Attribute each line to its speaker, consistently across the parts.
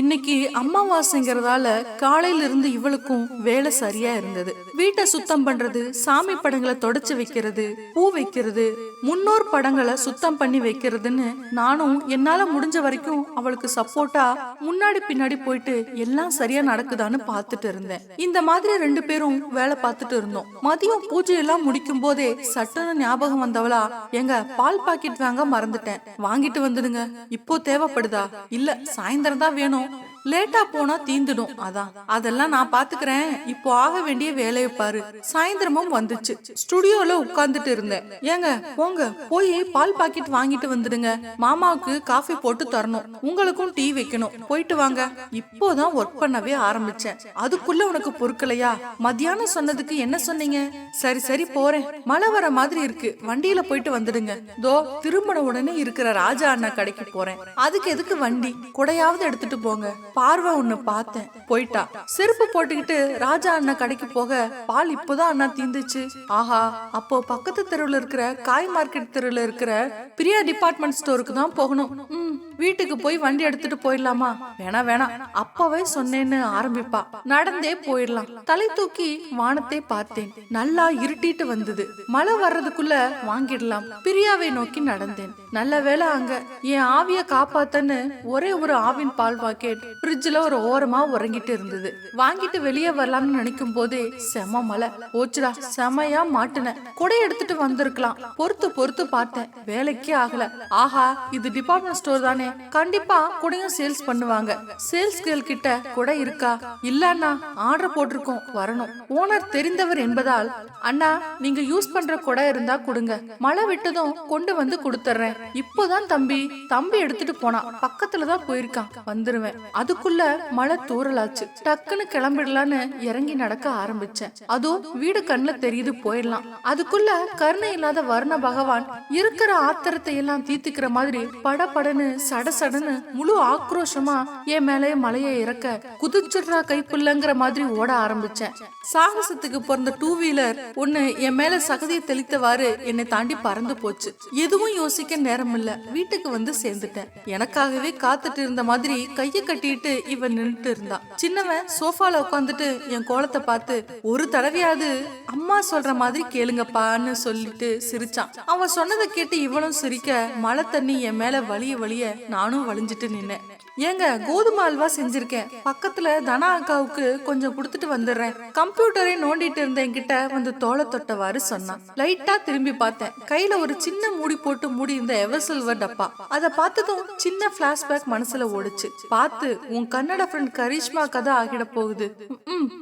Speaker 1: இன்னைக்கு அமாவாசைங்கிறதால காலையில இருந்து இவளுக்கும் வேலை சரியா இருந்தது. வீட்டை சுத்தம் பண்றது சாமி படங்களை தொடச்சு வைக்கிறது பூ வைக்கிறது முன்னோர் படங்களை சுத்தம் பண்ணி வைக்கிறதுன்னு நானும் என்னால முடிஞ்ச வரைக்கும் அவளுக்கு சப்போர்ட்டா முன்னாடி பின்னாடி போயிட்டு எல்லாம் சரியா நடக்குதான்னு பார்த்துட்டு இருந்தேன். இந்த மாதிரி ரெண்டு பேரும் வேலை பார்த்துட்டு இருந்தோம். மதியம் பூஜை எல்லாம் முடிக்கும் போதே சட்டன ஞாபகம் வந்தவளா எங்க பால் பாக்கெட் வாங்க மறந்துட்டேன். வாங்கிட்டு வந்துடுங்க. இப்போ தேவைப்படுதா? இல்ல சாயந்தரம் தான் வேணும். Bueno. லேட்டா போனா தீந்துடும். அதான். அதெல்லாம் நான் பாத்துக்கிறேன். இப்போ ஆக வேண்டிய வேலையை பாரு. சாயந்தரமும் வந்துச்சு. ஸ்டுடியோல உட்கார்ந்துட்டு இருந்தேன். ஏங்க போங்க. போய் பால் பாக்கெட் வாங்கிட்டு வந்துடுங்க. மாமாவுக்கு காஃபி போட்டு தரணும். உங்களுக்கும் டீ வைக்கணும். போயிட்டு வாங்க. இப்போதான் ஒர்க் பண்ணவே ஆரம்பிச்சேன். அதுக்குள்ள உனக்கு பொறுக்கலையா? மத்தியானம் சொன்னதுக்கு என்ன சொன்னீங்க? சரி சரி போறேன். மழை வர மாதிரி இருக்கு. வண்டியில போயிட்டு வந்துடுங்க. தோ திருமண உடனே இருக்கிற ராஜா அண்ணா கடைக்கு போறேன். அதுக்கு எதுக்கு வண்டி? குடையாவது எடுத்துட்டு போங்க. பார்வை ஒண்ணு பார்த்தேன். போயிட்டா. செருப்பு போட்டுக்கிட்டு ராஜா அண்ணா கடைக்கு போக பால் இப்போதான் அண்ணா தீந்துச்சு. ஆஹா அப்போ பக்கத்து தெருவில் இருக்கிற காய் மார்க்கெட் தெருவில் இருக்கிற பிரியா டிபார்ட்மெண்ட் ஸ்டோருக்கு தான் போகணும். ம், வீட்டுக்கு போய் வண்டி எடுத்துட்டு போயிடலாமா? வேணா வேணாம் அப்பவே சொன்னேன்னு ஆரம்பிப்பா. நடந்தே போயிடலாம். தலை தூக்கி வானத்தை பார்த்தேன். நல்லா இருட்டிட்டு வந்தது. மழை வர்றதுக்குள்ள வாங்கிடலாம். பிரியாவை நோக்கி நடந்தேன். நல்ல வேளை அங்க என் ஆவிய காப்பாத்தன்னு ஒரே ஒரு ஆவின் பால் பாக்கெட் ஃப்ரிட்ஜ்ல ஒரு ஓரமா உறங்கிட்டு இருந்தது. வாங்கிட்டு வெளியே வரலாம்னு நினைக்கும் போதே செம மழை. ஓச்சுடா செமையா மாட்டுன. குடை எடுத்துட்டு வந்திருக்கலாம். பொறுத்து பொறுத்து பார்த்தேன். வேலைக்கே ஆகல. ஆஹா இது டிபார்ட்மெண்ட் ஸ்டோர் தானே. கண்டிப்பா குடையும் சேல்ஸ் பண்ணுவாங்க. சேல்ஸ் கேர்ள் கிட்ட குடை இருக்கா? இல்ல அண்ணா ஆர்டர் போட்டிருக்கோம் வரணும். ஓனர் தெரிந்தவர் என்பதால் அண்ணா நீங்க யூஸ் பண்ற குடை இருந்தா கொடுங்க. மழை விட்டதும் கொண்டு வந்து கொடுத்துறேன். இப்போதான் தம்பி தம்பி எடுத்துட்டு போனா பக்கத்துல தான் போயிருக்கான். வந்துருவேன். அதுக்குள்ள மழை தூறலாச்சு. டக்குன்னு கிளம்பிடலான்னு இறங்கி நடக்க ஆரம்பிச்சேன். அதுவும் வீடு கண்ணுல தெரியுது போயிடலாம். அதுக்குள்ள கருணை இல்லாத வர்ண பகவான் இருக்கிற ஆத்திரத்தை எல்லாம் தீத்துக்கிற மாதிரி படபடன்னு சடசடன்னு முழு ஆக்ரோஷமா என் மேலே மலையை இறக்க குதிச்சிடுறா கைப்புள்ளங்கிற மாதிரி ஓட ஆரம்பிச்சேன். சாகசத்துக்கு பிறந்த டூ வீலர் ஒண்ணு என் மேல சகதியை தெளித்தவாறு என்னை தாண்டி பறந்து போச்சு. எதுவும் யோசிக்க நேரம் இல்ல வீட்டுக்கு வந்து சேர்ந்துட்டேன். எனக்காகவே காத்துட்டு இருந்த மாதிரி கைய கட்டிட்டு இவன் நின்றுட்டு இருந்தான் சின்னவன் சோஃபால உட்காந்துட்டு என் கோலத்தை பார்த்து ஒரு தடவையாவது அம்மா சொல்ற மாதிரி கேளுங்கப்பான்னு சொல்லிட்டு சிரிச்சான். அவன் சொன்னதை கேட்டு இவனும் சிரிக்க மழை தண்ணி என் மேல வலிய வலிய நானும் வளைஞ்சிட்டு நின்னேன். ஏங்க கோதுமை அல்வா செஞ்சிருக்கேன். பக்கத்துல தனா அக்காவுக்கு கொஞ்சம் கொடுத்துட்டு வந்துடுறேன். கம்ப்யூட்டரை நோண்டிட்டு இருந்த என்கிட்ட வந்து தோலை தொட்டவாறு சொன்னான். லைட்டா திரும்பி பார்த்தேன். கையில ஒரு சின்ன மூடி போட்டு மூடி இருந்த எவர் சில்வர் டப்பா. அதை பார்த்ததும் சின்ன பிளாஷ்பேக் மனசுல ஓடுச்சு. பார்த்து உன் கன்னட ஃப்ரெண்ட் கரிஷ்மா கதை ஆகிட போகுது.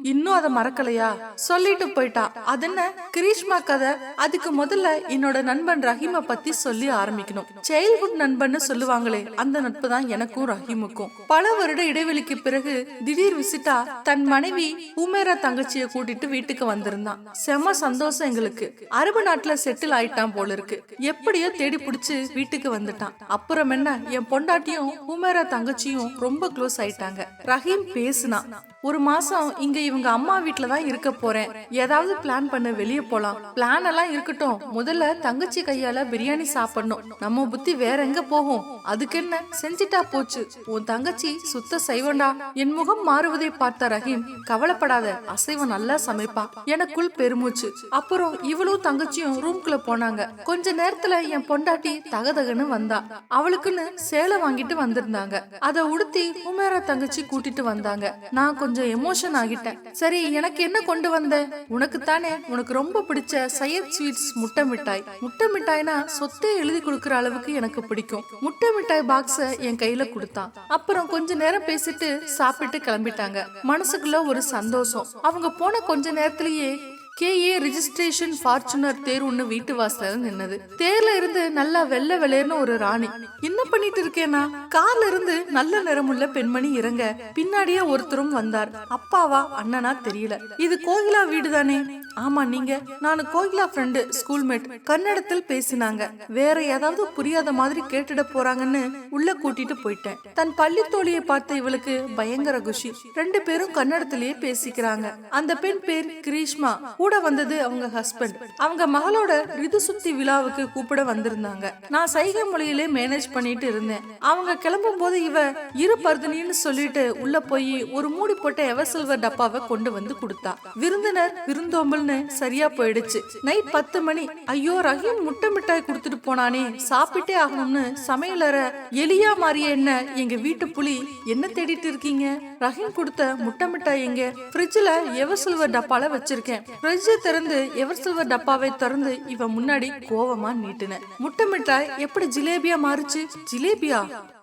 Speaker 1: இன்னும் அதை மறக்கலையா? சொல்லிட்டு போயிட்டா. அது என்ன? கிரீஷ்மா கதை? அதுக்கு முதல்ல என்னோட நண்பன் ரஹீமை பத்தி சொல்லி ஆரம்பிக்கணும். சைல்ட்ஹுட் நண்பன்னு சொல்லுவாங்களே அந்த நட்பு தான் எனக்கும் ரஹீமுக்கும் பல வருட இடைவெளிக்கு பிறகு திடீர் விசிட்டா தன் மனைவி உமேரா தங்கச்சிய கூட்டிட்டு வீட்டுக்கு வந்திருந்தான். செம சந்தோஷம் எங்களுக்கு. அரபு நாட்டுல செட்டில் ஆயிட்டான் போல இருக்கு எப்படியோ தேடி பிடிச்சு வீட்டுக்கு வந்துட்டான். அப்புறம் என்ன என் பொண்டாட்டியும் உமேரா தங்கச்சியும் ரொம்ப க்ளோஸ் ஆயிட்டாங்க. ரஹீம் பேசுனான். ஒரு மாசம் இங்க இவங்க அம்மா வீட்ல தான் இருக்க போறேன். ஏதாவது பிளான் பண்ண வெளியே போலாம். பிளான் எல்லாம் இருக்கட்டும். முதல்ல தங்கச்சி கையால பிரியாணி சாப்பிடணும். நம்ம புத்தி வேற எங்க போகும்? அதுக்கு என்ன? செஞ்சிட்டா போச்சு. உன் தங்கச்சி சுத்த சைவண்டா. என் முகம் மாறுவதை பார்த்த ரஹீம் கவலைப்படாத அசைவம் நல்லா சமைப்பா. எனக்குள் பெருமூச்சு. அப்புறம் இவளும் தங்கச்சியும் ரூம்குள்ள போனாங்க. கொஞ்ச நேரத்துல என் பொண்டாட்டி தகதகன்னு வந்தா. அவளுக்குன்னு சேலை வாங்கிட்டு வந்திருந்தாங்க. அதை உடுத்தி உமேரா தங்கச்சி கூட்டிட்டு வந்தாங்க. நான் கொஞ்சம் எமோஷன் ஆகிட்டேன். சரி எனக்கு என்ன கொண்டு வந்த? உனக்கு தானே உனக்கு ரொம்ப பிடிச்ச சையத் ஸ்வீட்ஸ் முட்டை மிட்டாய். முட்டை மிட்டாய்னா சொத்தே எழுதி கொடுக்கற அளவுக்கு எனக்கு பிடிக்கும். முட்டை மிட்டாய் பாக்ஸ என் கையில கொடுத்தான். அப்புறம் கொஞ்ச நேரம் பேசிட்டு சாப்பிட்டு கிளம்பிட்டாங்க. மனசுக்குள்ள ஒரு சந்தோஷம். அவங்க போன கொஞ்ச நேரத்திலேயே கேஏ ரிஜிஸ்ட்ரேஷன் ஃபார்ச்சுனர் தேர் ஒண்ணு வீட்டு வாசல்ல நின்னது. தேர்ல இருந்து நல்லா வெள்ள வெளேர்னு ஒரு ராணி. என்ன பண்ணிட்டு இருக்கேனா? கார்ல இருந்து நல்ல நிறமுள்ள பெண்மணி இறங்க பின்னாடியே ஒருத்தரும் வந்தார். அப்பாவா அண்ணனா தெரியல. இது கோகிலா வீடு தானே ஆமா நீங்க. நான் கோகிலா ஃப்ரெண்டு ஸ்கூல்மேட் கன்னடத்தில் பேசினாங்க. வேற ஏதாவது புரியாத மாதிரி கேட்டுட போறாங்கன்னு உள்ள கூட்டிட்டு போயிட்டேன். தன் பள்ளி தோழியை பார்த்த இவளுக்கு பயங்கர குஷி. ரெண்டு பேரும் கன்னடத்திலேயே பேசிக்கிறாங்க. அந்த பெண் பேர் கிரீஷ்மா. கூட வந்தது அவங்க ஹஸ்பண்ட் அவங்க மகளோட ரிது சுத்தி விழாவுக்கு கூப்பிட வந்திருந்தாங்க. நான் சைகை மொழியிலே மேனேஜ் பண்ணிட்டு இருந்தேன். அவங்க கிளம்பும் போது இவ இரு பருதனின்னு சொல்லிட்டு உள்ள போய் ஒரு மூடி போட்ட எவர் சில்வர் டப்பாவை கொண்டு வந்து கொடுத்தா. விருந்தினர் விருந்தோம்பல் விருந்தோம்பல்னு சரியா போயிடுச்சு. நைட் பத்து மணி. ஐயோ ரஹீம் முட்டை மிட்டாய் கொடுத்துட்டு போனானே. சாப்பிட்டே ஆகணும்னு சமையலற. எலியா மாறிய என்ன? எங்க வீட்டு புலி என்ன தேடிட்டு இருக்கீங்க? ரஹீம் கொடுத்த முட்டை மிட்டாய் எங்க? ஃப்ரிட்ஜ்ல எவர் சில்வர் டப்பால வச்சிருக்கேன். ஃப்ரிட்ஜ் திறந்து எவர் சில்வர் டப்பாவை திறந்து இவ முன்னாடி கோவமா நீட்டின. முட்டை மிட்டாய் எப்படி ஜிலேபியா மாறுச்சு? ஜிலேபியா?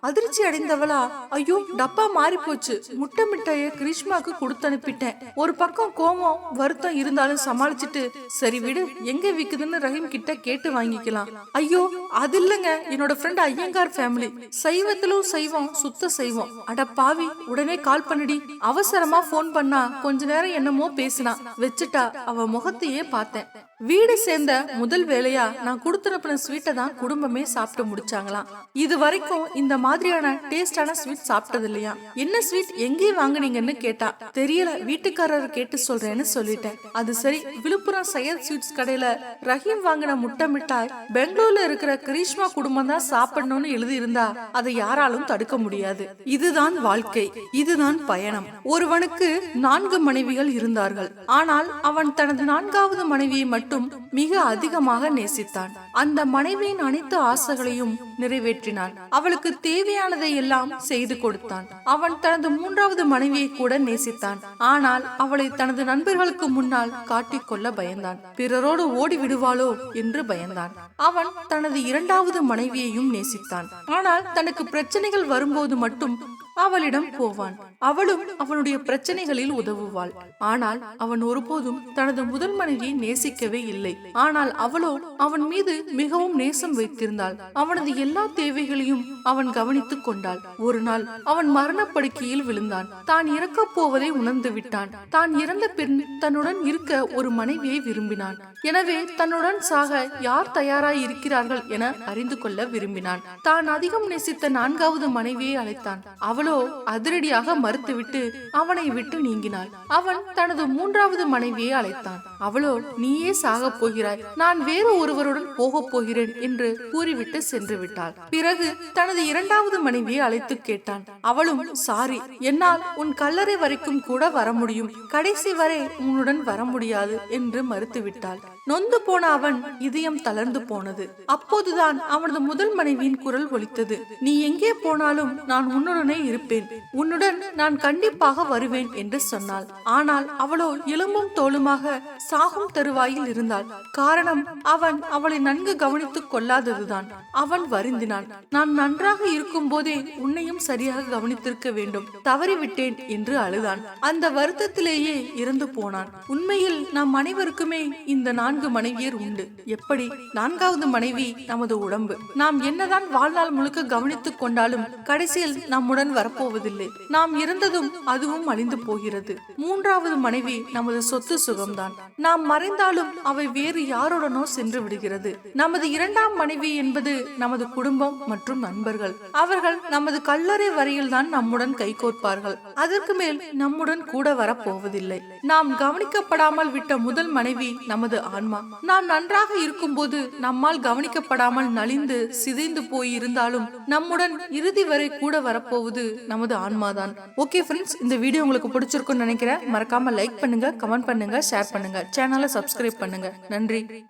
Speaker 1: அதிர்ச்சி அடைந்தவளா? ஐயோ டப்பா மாறி போச்சு முட்டை மிட்டாய கிரிஷ்மாக்கு கொடுத்து அனுப்பிட்டேன் ஒரு பக்கம் கோவம் வருத்தம் இருந்தாலும் சமாளிச்சுட்டு சரி விடு எங்க விக்குதுன்னு ரஹீம் கிட்ட கேட்டு வாங்கிக்கலாம். ஐயோ அது இல்லங்க. என்னோட ஃப்ரெண்ட் ஐயங்கார் ஃபேமிலி சைவத்திலும் சைவம் சுத்த செய்வோம் அட பாவி உடனே கால் பண்ணுடி. அவசரமா ஃபோன் பண்ணா கொஞ்ச நேரம் என்னமோ பேசினா. வச்சுட்டா அவ முகத்தையே பார்த்தேன். வீடு சேர்ந்த முதல் வேலையா நான் கொடுத்துருப்பின ஸ்வீட்டை தான் குடும்பமே சாப்பிட்டு முடிச்சாங்களாம். இது வரைக்கும் இந்த மாதிரியான டேஸ்டான ஸ்வீட் சாப்பிட்டது இல்லையா என்ன ஸ்வீட் எங்கே வாங்குனீங்கன்னு கேட்டா தெரியல வீட்டுக்காரர் கேட்டு சொல்றேன்னு சொல்லிட்டேன். அது சரி விழுப்புரம் சையத் ஸ்வீட்ஸ் கடையில ரஹீம் வாங்கின முட்டை மிட்டாய் பெங்களூர்ல இருக்கிற கிரீஷ்மா குடும்பம் தான் சாப்பிடணும்னு எழுதி இருந்தா அதை யாராலும் தடுக்க முடியாது. இதுதான் வாழ்க்கை இதுதான் பயணம். ஒருவனுக்கு நான்கு மனைவிகள் இருந்தார்கள். ஆனால் அவன் தனது நான்காவது மனைவியை மட்டும் மட்டும் மிக அதிகமாக நேசித்தான். அந்த மனைவியின் அனைத்து ஆசைகளையும் நிறைவேற்றினான். அவளுக்கு தேவையானதை எல்லாம் செய்து கொடுத்தான். அவன் தனது மூன்றாவது மனைவியை கூட நேசித்தான். ஆனால் அவளை தனது நண்பர்களுக்கு முன்னால் காட்டிக்கொள்ள பயந்தான். பிறரோடு ஓடி விடுவாளோ என்று பயந்தான். அவன் தனது இரண்டாவது மனைவியையும் நேசித்தான். ஆனால் தனக்கு பிரச்சனைகள் வரும்போது மட்டும் அவளிடம் போவான். அவளும் அவனுடைய பிரச்சனைகளில் உதவுவாள். ஆனால் அவன் ஒருபோதும் தனது முதல் மனைவியை நேசிக்கவே இல்லை. ஆனால் அவளோ அவன் மீது மிகவும் நேசம் வைத்திருந்தாள். அவனது எல்லா தேவைகளையும் அவன் கவனித்துக் கொண்டாள். ஒரு நாள் அவன் மரணப்படுக்கையில் விழுந்தான். தான் இறக்கப் போவதை உணர்ந்து விட்டான். தான் இறந்த பின் தன்னுடன் இருக்க ஒரு மனைவியை விரும்பினான். எனவே தன்னுடன் சாக யார் தயாராய் இருக்கிறார்கள் என அறிந்து கொள்ள விரும்பினான். தான் அதிகம் நேசித்த நான்காவது மனைவியை அழைத்தான். அவளோ அதிரடியாக மறுத்துவிட்டு அவனை விட்டு நீங்கினாள். அவன் தனது மூன்றாவது மனைவியை அழைத்தான். அவளோ நீயே சாகப் போகிறாய். நான் வேறு ஒருவருடன் போகப் போகிறேன் என்று கூறிவிட்டு சென்று விட்டாள். பிறகு தனது இரண்டாவது மனைவியை அழைத்து கேட்டான். அவளும் சாரி என்னால் உன் கல்லறை வரைக்கும் கூட வர முடியும். கடைசி வரை உன்னுடன் வர முடியாது என்று மறுத்துவிட்டாள். நொந்து போன அவன் இதயம் தளர்ந்து போனது. அப்போதுதான் அவனது முதல் மனைவியின் குரல் ஒலித்தது. நீ எங்கே போனாலும் நான் உன்னுடனே இருப்பேன். உன்னுடன் நான் கண்டிப்பாக வருவேன் என்று சொன்னாள். ஆனால் அவளோ எலும்பும் தோலுமாக சாகும் தருவாயில் இருந்தாள். காரணம் அவன் அவளை நன்கு கவனித்துக் கொள்ளாததுதான். அவன் வருந்தினான். நான் நன்றாக இருக்கும் போதே உன்னையும் சரியாக கவனித்திருக்க வேண்டும். தவறிவிட்டேன் என்று அழுதான். அந்த வருத்தத்திலேயே இறந்து போனான். உண்மையில் நம் அனைவருக்குமே இந்த நான்கு நான்கு மனைவியர் உண்டு. எப்படி? நான்காவது மனைவி நமது உடம்பு. நாம் என்னதான் வாழ்நாள் முழுக்க கவனித்துக் கொண்டாலும் கடைசியில் நம்முடன் வரப்போவதில்லை. நாம் இருந்ததும் அதுவும் அழிந்து போகிறது. மூன்றாவது மனைவி நமது சொத்து சுகம்தான். நாம் மறைந்தாலும் அவை வேறு யாருடனோ சென்று விடுகிறது. நமது இரண்டாம் மனைவி என்பது நமது குடும்பம் மற்றும் நண்பர்கள். அவர்கள் நமது கல்லறை வரையில் தான் நம்முடன் கைகோர்ப்பார்கள் அதற்கு மேல் நம்முடன் கூட வரப்போவதில்லை. நாம் கவனிக்கப்படாமல் விட்ட முதல் மனைவி நமது ஆண் ஆன்மா நாம் நன்றாக இருக்கும்போது நம்மால் கவனிக்கப்படாமல் நலிந்து சிதைந்து போய் இருந்தாலும் நம்முடன் இறுதி வரை கூட வரப்போவது நமது ஆன்மாதான். ஓகே ஃப்ரெண்ட்ஸ் இந்த வீடியோ உங்களுக்கு பிடிச்சிருக்கும்னு நினைக்கிறேன். மறக்காம லைக் பண்ணுங்க கமெண்ட் பண்ணுங்க ஷேர் பண்ணுங்க. சேனலை சப்ஸ்கிரைப் பண்ணுங்க. நன்றி.